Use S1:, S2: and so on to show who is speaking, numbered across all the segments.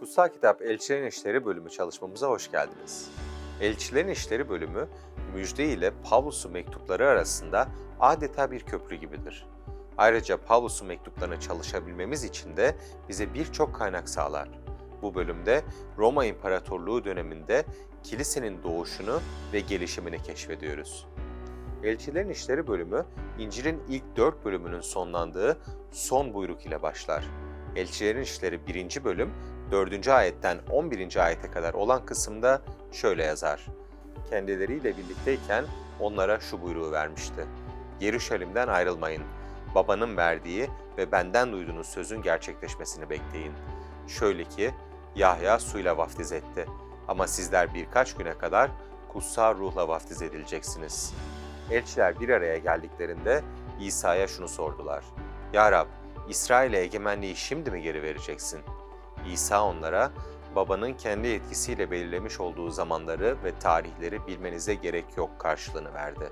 S1: Kutsal Kitap Elçilerin İşleri bölümü çalışmamıza hoş geldiniz. Elçilerin İşleri bölümü, müjde ile Pavlus'un mektupları arasında adeta bir köprü gibidir. Ayrıca Pavlus'un mektuplarını çalışabilmemiz için de bize birçok kaynak sağlar. Bu bölümde Roma İmparatorluğu döneminde kilisenin doğuşunu ve gelişimini keşfediyoruz. Elçilerin İşleri bölümü, İncil'in ilk dört bölümünün sonlandığı son buyruk ile başlar. Elçilerin İşleri 1. bölüm 4. ayetten 11. ayete kadar olan kısımda şöyle yazar. Kendileriyle birlikteyken onlara şu buyruğu vermişti. Yeruşalim'den ayrılmayın. Babanın verdiği ve benden duyduğunuz sözün gerçekleşmesini bekleyin. Şöyle ki Yahya suyla vaftiz etti ama sizler birkaç güne kadar kutsal ruhla vaftiz edileceksiniz. Elçiler bir araya geldiklerinde İsa'ya şunu sordular. Ya Rab, İsrail'e egemenliği şimdi mi geri vereceksin? İsa onlara, babanın kendi etkisiyle belirlemiş olduğu zamanları ve tarihleri bilmenize gerek yok karşılığını verdi.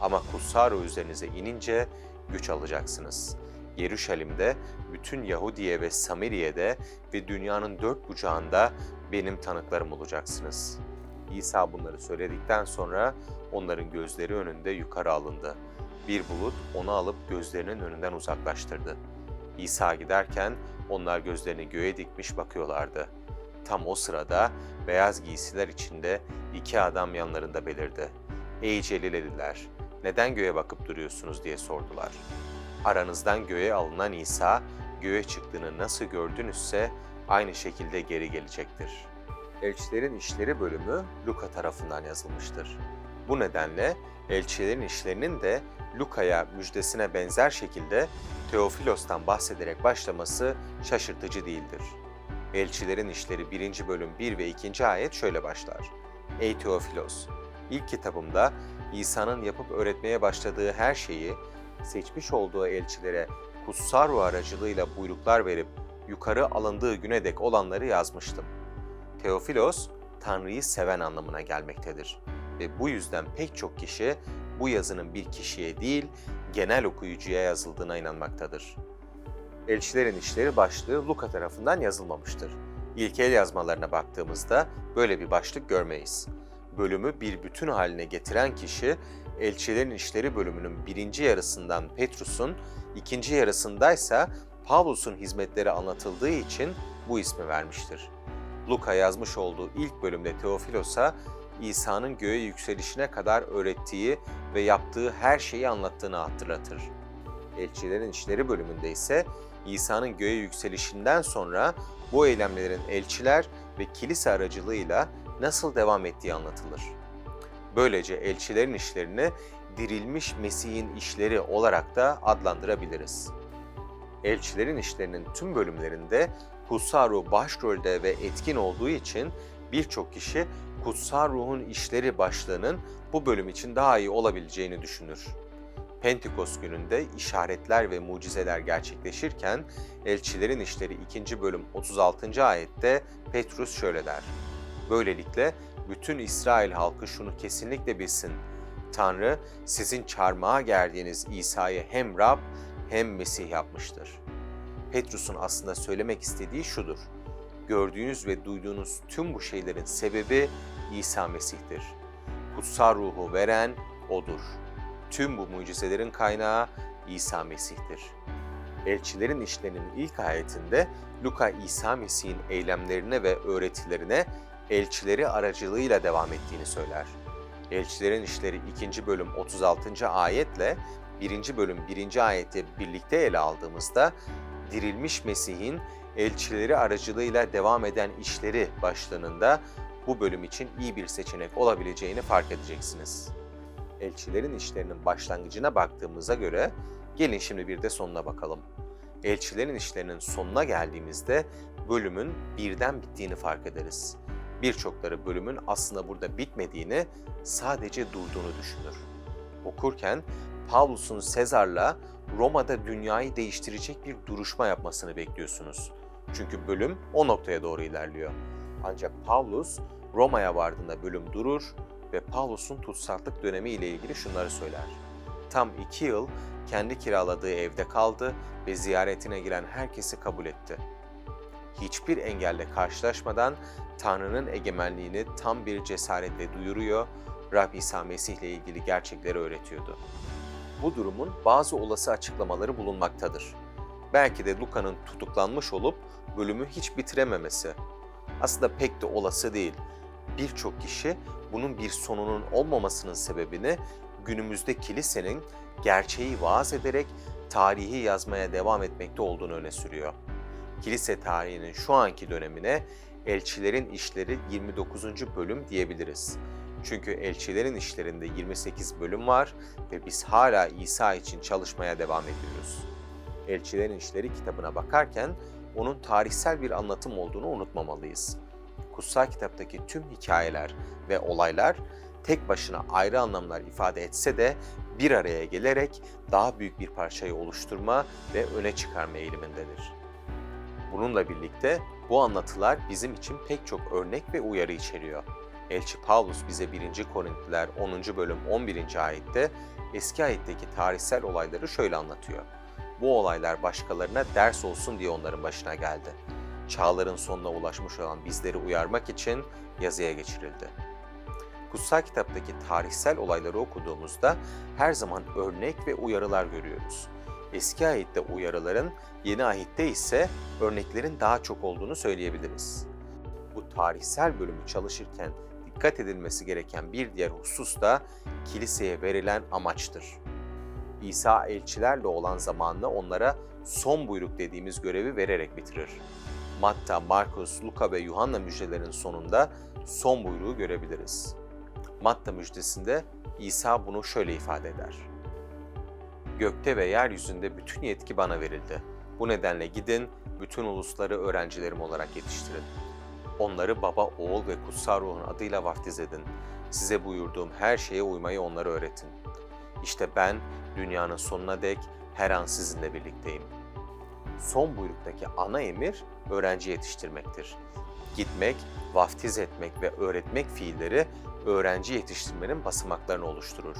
S1: Ama kutsal ruh üzerinize inince güç alacaksınız. Yeruşalim'de, bütün Yahudiye ve Samiriye'de ve dünyanın dört bucağında benim tanıklarım olacaksınız. İsa bunları söyledikten sonra onların gözleri önünde yukarı alındı. Bir bulut onu alıp gözlerinin önünden uzaklaştırdı. İsa giderken onlar gözlerini göğe dikmiş bakıyorlardı. Tam o sırada beyaz giysiler içinde iki adam yanlarında belirdi. Ey Celil neden göğe bakıp duruyorsunuz diye sordular. Aranızdan göğe alınan İsa, göğe çıktığını nasıl gördünüzse aynı şekilde geri gelecektir. Elçilerin İşleri bölümü Luka tarafından yazılmıştır. Bu nedenle elçilerin işlerinin de Luka'ya müjdesine benzer şekilde Teofilos'tan bahsederek başlaması şaşırtıcı değildir. Elçilerin İşleri 1. bölüm 1 ve 2. ayet şöyle başlar. Ey Teofilos! İlk kitabımda İsa'nın yapıp öğretmeye başladığı her şeyi seçmiş olduğu elçilere kutsal ruh aracılığıyla buyruklar verip yukarı alındığı güne dek olanları yazmıştım. Teofilos, Tanrı'yı seven anlamına gelmektedir ve bu yüzden pek çok kişi bu yazının bir kişiye değil, genel okuyucuya yazıldığına inanmaktadır. Elçilerin işleri başlığı Luka tarafından yazılmamıştır. İlk el yazmalarına baktığımızda böyle bir başlık görmeyiz. Bölümü bir bütün haline getiren kişi, Elçilerin İşleri bölümünün birinci yarısından Petrus'un, ikinci yarısındaysa Pavlus'un hizmetleri anlatıldığı için bu ismi vermiştir. Luka yazmış olduğu ilk bölümde Teofilos'a İsa'nın göğe yükselişine kadar öğrettiği ve yaptığı her şeyi anlattığını hatırlatır. Elçilerin İşleri bölümünde ise İsa'nın göğe yükselişinden sonra bu eylemlerin elçiler ve kilise aracılığıyla nasıl devam ettiği anlatılır. Böylece elçilerin işlerini dirilmiş Mesih'in işleri olarak da adlandırabiliriz. Elçilerin işlerinin tüm bölümlerinde kutsal ruh başrolde ve etkin olduğu için birçok kişi kutsal ruhun işleri başlığının bu bölüm için daha iyi olabileceğini düşünür. Pentekost gününde işaretler ve mucizeler gerçekleşirken Elçilerin İşleri 2. bölüm 36. ayette Petrus şöyle der. Böylelikle bütün İsrail halkı şunu kesinlikle bilsin. Tanrı sizin çarmıha gerdiğiniz İsa'yı hem Rab hem Mesih yapmıştır. Petrus'un aslında söylemek istediği şudur. Gördüğünüz ve duyduğunuz tüm bu şeylerin sebebi İsa Mesih'tir. Kutsal ruhu veren O'dur. Tüm bu mucizelerin kaynağı İsa Mesih'tir. Elçilerin işlerinin ilk ayetinde Luka İsa Mesih'in eylemlerine ve öğretilerine elçileri aracılığıyla devam ettiğini söyler. Elçilerin işleri 2. bölüm 36. ayetle 1. bölüm 1. ayeti birlikte ele aldığımızda dirilmiş Mesih'in elçileri aracılığıyla devam eden işleri başlığında bu bölüm için iyi bir seçenek olabileceğini fark edeceksiniz. Elçilerin işlerinin başlangıcına baktığımıza göre gelin şimdi bir de sonuna bakalım. Elçilerin işlerinin sonuna geldiğimizde bölümün birden bittiğini fark ederiz. Birçokları bölümün aslında burada bitmediğini, sadece durduğunu düşünür. Okurken Pavlus'un Sezar'la Roma'da dünyayı değiştirecek bir duruşma yapmasını bekliyorsunuz. Çünkü bölüm o noktaya doğru ilerliyor. Ancak Pavlus Roma'ya vardığında bölüm durur ve Pavlus'un tutsaklık dönemi ile ilgili şunları söyler. Tam iki yıl kendi kiraladığı evde kaldı ve ziyaretine giren herkesi kabul etti. hiçbir engelle karşılaşmadan Tanrı'nın egemenliğini tam bir cesaretle duyuruyor, Rab İsa Mesih ile ilgili gerçekleri öğretiyordu. Bu durumun bazı olası açıklamaları bulunmaktadır. Belki de Luka'nın tutuklanmış olup bölümü hiç bitirememesi. Aslında pek de olası değil. Birçok kişi bunun bir sonunun olmamasının sebebini günümüzde kilisenin gerçeği vaaz ederek tarihi yazmaya devam etmekte olduğunu öne sürüyor. Kilise tarihinin şu anki dönemine Elçilerin İşleri 29. bölüm diyebiliriz. Çünkü Elçilerin İşlerinde 28 bölüm var ve biz hala İsa için çalışmaya devam ediyoruz. Elçilerin İşleri kitabına bakarken onun tarihsel bir anlatım olduğunu unutmamalıyız. Kutsal kitaptaki tüm hikayeler ve olaylar tek başına ayrı anlamlar ifade etse de bir araya gelerek daha büyük bir parçayı oluşturma ve öne çıkarma eğilimindedir. Bununla birlikte bu anlatılar bizim için pek çok örnek ve uyarı içeriyor. Elçi Paulus bize 1. Korintliler 10. bölüm 11. ayette eski ayetteki tarihsel olayları şöyle anlatıyor. Bu olaylar başkalarına ders olsun diye onların başına geldi. Çağların sonuna ulaşmış olan bizleri uyarmak için yazıya geçirildi. Kutsal kitaptaki tarihsel olayları okuduğumuzda her zaman örnek ve uyarılar görüyoruz. Eski ayette uyarıların, yeni ayette ise örneklerin daha çok olduğunu söyleyebiliriz. Bu tarihsel bölümü çalışırken dikkat edilmesi gereken bir diğer husus da kiliseye verilen amaçtır. İsa elçilerle olan zamanını onlara son buyruk dediğimiz görevi vererek bitirir. Matta, Markus, Luka ve Yuhanna müjdelerin sonunda son buyruğu görebiliriz. Matta müjdesinde İsa bunu şöyle ifade eder. Gökte ve yeryüzünde bütün yetki bana verildi. Bu nedenle gidin, bütün ulusları öğrencilerim olarak yetiştirin. Onları baba, oğul ve kutsal ruhun adıyla vaftiz edin. Size buyurduğum her şeye uymayı onlara öğretin. İşte ben dünyanın sonuna dek her an sizinle birlikteyim. Son buyruktaki ana emir öğrenci yetiştirmektir. Gitmek, vaftiz etmek ve öğretmek fiilleri öğrenci yetiştirmenin basamaklarını oluşturur.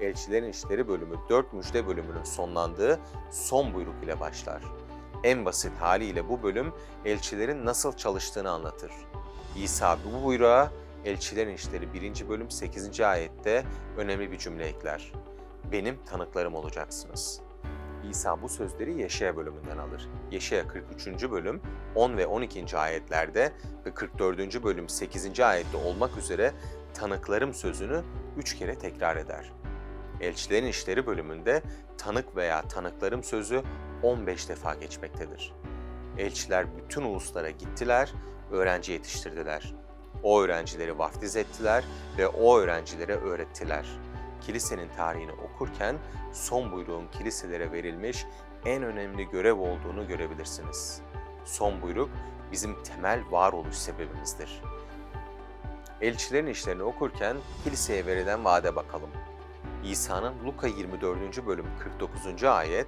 S1: Elçilerin İşleri bölümü 4 müjde bölümünün sonlandığı son buyruk ile başlar. En basit haliyle bu bölüm elçilerin nasıl çalıştığını anlatır. İsa bu buyruğa Elçilerin İşleri 1. bölüm 8. ayette önemli bir cümle ekler. Benim tanıklarım olacaksınız. İsa bu sözleri Yeşaya bölümünden alır. Yeşaya 43. bölüm 10 ve 12. ayetlerde ve 44. bölüm 8. ayette olmak üzere tanıklarım sözünü üç kere tekrar eder. Elçilerin İşleri bölümünde tanık veya tanıklarım sözü 15 defa geçmektedir. Elçiler bütün uluslara gittiler, öğrenci yetiştirdiler. O öğrencileri vaftiz ettiler ve o öğrencilere öğrettiler. Kilisenin tarihini okurken son buyruğun kiliselere verilmiş en önemli görev olduğunu görebilirsiniz. Son buyruk bizim temel varoluş sebebimizdir. Elçilerin işlerini okurken kiliseye verilen vaade bakalım. İsa'nın Luka 24. bölüm 49. ayet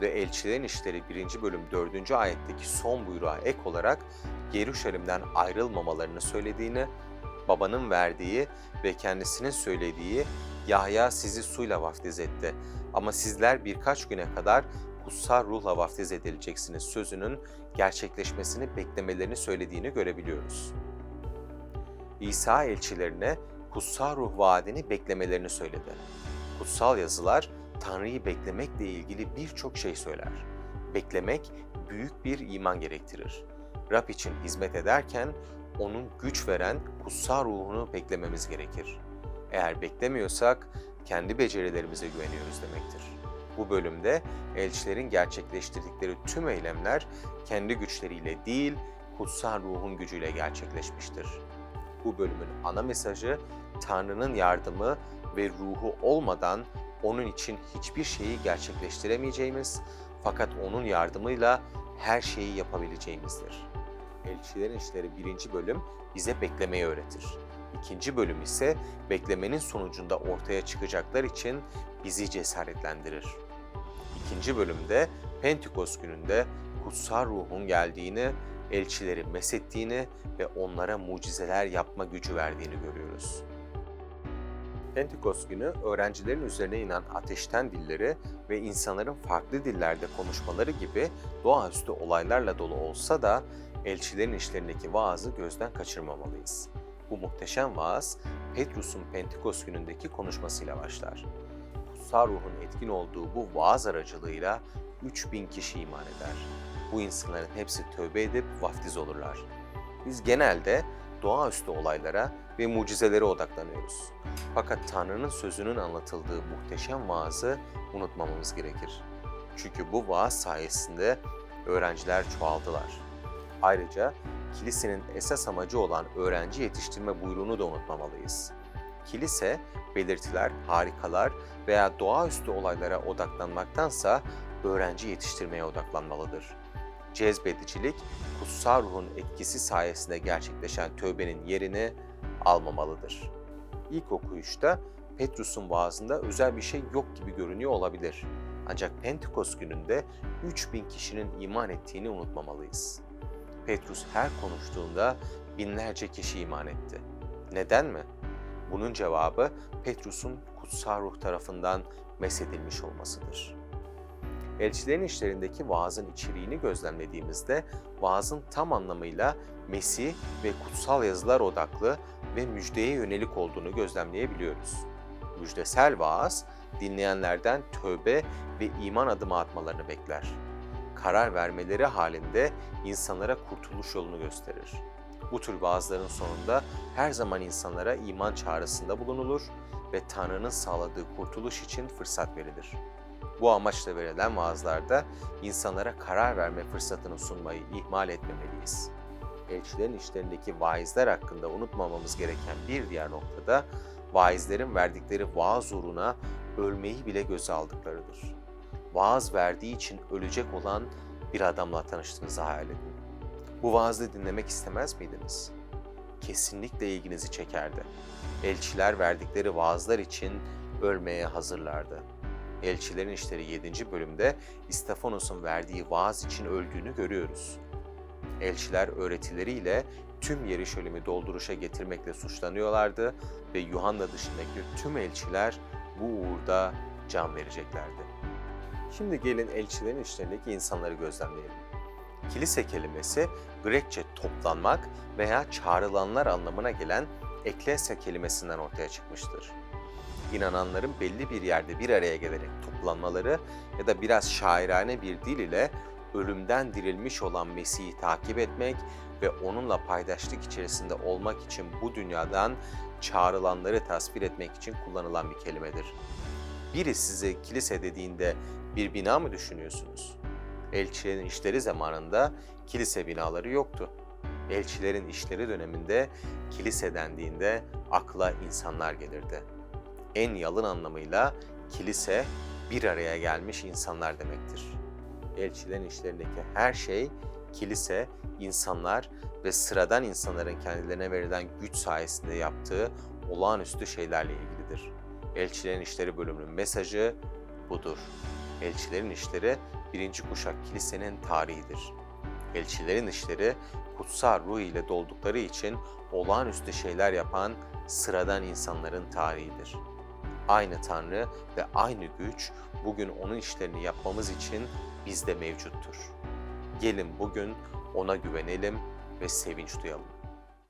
S1: ve Elçilerin İşleri 1. bölüm 4. ayetteki son buyruğa ek olarak Yeruşalim'den ayrılmamalarını söylediğini, babanın verdiği ve kendisinin söylediği Yahya sizi suyla vaftiz etti ama sizler birkaç güne kadar kutsal ruhla vaftiz edileceksiniz sözünün gerçekleşmesini beklemelerini söylediğini görebiliyoruz. İsa elçilerine kutsal ruh vaadini beklemelerini söyledi. Kutsal yazılar Tanrı'yı beklemekle ilgili birçok şey söyler. Beklemek büyük bir iman gerektirir. Rab için hizmet ederken onun güç veren kutsal ruhunu beklememiz gerekir. Eğer beklemiyorsak kendi becerilerimize güveniyoruz demektir. Bu bölümde elçilerin gerçekleştirdikleri tüm eylemler kendi güçleriyle değil, kutsal ruhun gücüyle gerçekleşmiştir. Bu bölümün ana mesajı Tanrı'nın yardımı ve ruhu olmadan onun için hiçbir şeyi gerçekleştiremeyeceğimiz fakat onun yardımıyla her şeyi yapabileceğimizdir. Elçilerin İşleri 1. bölüm bize beklemeyi öğretir. İkinci bölüm ise beklemenin sonucunda ortaya çıkacaklar için bizi cesaretlendirir. İkinci bölümde Pentikos gününde kutsal ruhun geldiğini, elçileri mesettiğini ve onlara mucizeler yapma gücü verdiğini görüyoruz. Pentekost günü öğrencilerin üzerine inen ateşten dilleri ve insanların farklı dillerde konuşmaları gibi doğaüstü olaylarla dolu olsa da elçilerin işlerindeki vaazı gözden kaçırmamalıyız. Bu muhteşem vaaz Petrus'un Pentekost günündeki konuşmasıyla başlar. Kutsal ruhun etkin olduğu bu vaaz aracılığıyla 3000 kişi iman eder. Bu insanların hepsi tövbe edip vaftiz olurlar. Biz genelde doğaüstü olaylara ve mucizelere odaklanıyoruz. Fakat Tanrı'nın sözünün anlatıldığı muhteşem vaazı unutmamamız gerekir. Çünkü bu vaaz sayesinde öğrenciler çoğaldılar. Ayrıca kilisenin esas amacı olan öğrenci yetiştirme buyruğunu da unutmamalıyız. Kilise, belirtiler, harikalar veya doğaüstü olaylara odaklanmaktansa öğrenci yetiştirmeye odaklanmalıdır. Cezbedicilik, kutsal ruhun etkisi sayesinde gerçekleşen tövbenin yerini almamalıdır. İlk okuyuşta Petrus'un vaazında özel bir şey yok gibi görünüyor olabilir. Ancak Pentekost gününde 3000 kişinin iman ettiğini unutmamalıyız. Petrus her konuştuğunda binlerce kişi iman etti. Neden mi? Bunun cevabı Petrus'un kutsal ruh tarafından mesedilmiş olmasıdır. Elçilerin işlerindeki vaazın içeriğini gözlemlediğimizde vaazın tam anlamıyla Mesih ve kutsal yazılar odaklı ve müjdeye yönelik olduğunu gözlemleyebiliyoruz. Müjdesel vaaz, dinleyenlerden tövbe ve iman adımı atmalarını bekler. Karar vermeleri halinde insanlara kurtuluş yolunu gösterir. Bu tür vaazların sonunda her zaman insanlara iman çağrısında bulunulur ve Tanrı'nın sağladığı kurtuluş için fırsat verilir. Bu amaçla verilen vaazlarda insanlara karar verme fırsatını sunmayı ihmal etmemeliyiz. Elçilerin işlerindeki vaizler hakkında unutmamamız gereken bir diğer noktada vaizlerin verdikleri vaaz uğruna ölmeyi bile göze aldıklarıdır. Vaaz verdiği için ölecek olan bir adamla tanıştığınızı hayal edin. Bu vaazı dinlemek istemez miydiniz? Kesinlikle ilginizi çekerdi. Elçiler verdikleri vaazlar için ölmeye hazırlardı. Elçilerin İşleri 7. bölümde İstefanos'un verdiği vaaz için öldüğünü görüyoruz. Elçiler öğretileriyle tüm Yerişalim'i dolduruşa getirmekle suçlanıyorlardı ve Yuhanna dışındaki tüm elçiler bu uğurda can vereceklerdi. Şimdi gelin elçilerin işlerindeki insanları gözlemleyelim. Kilise kelimesi Grekçe toplanmak veya çağrılanlar anlamına gelen eklesya kelimesinden ortaya çıkmıştır inananların belli bir yerde bir araya gelerek toplanmaları ya da biraz şairane bir dil ile ölümden dirilmiş olan Mesih'i takip etmek ve onunla paydaşlık içerisinde olmak için bu dünyadan çağrılanları tasvir etmek için kullanılan bir kelimedir. Biri size kilise dediğinde bir bina mı düşünüyorsunuz? Elçilerin işleri zamanında kilise binaları yoktu. Elçilerin işleri döneminde kilise dendiğinde akla insanlar gelirdi en yalın anlamıyla kilise bir araya gelmiş insanlar demektir. Elçilerin işlerindeki her şey kilise, insanlar ve sıradan insanların kendilerine verilen güç sayesinde yaptığı olağanüstü şeylerle ilgilidir. Elçilerin işleri bölümünün mesajı budur. Elçilerin işleri birinci kuşak kilisenin tarihidir. Elçilerin işleri kutsal ruh ile doldukları için olağanüstü şeyler yapan sıradan insanların tarihidir aynı Tanrı ve aynı güç bugün onun işlerini yapmamız için bizde mevcuttur. Gelin bugün ona güvenelim ve sevinç duyalım.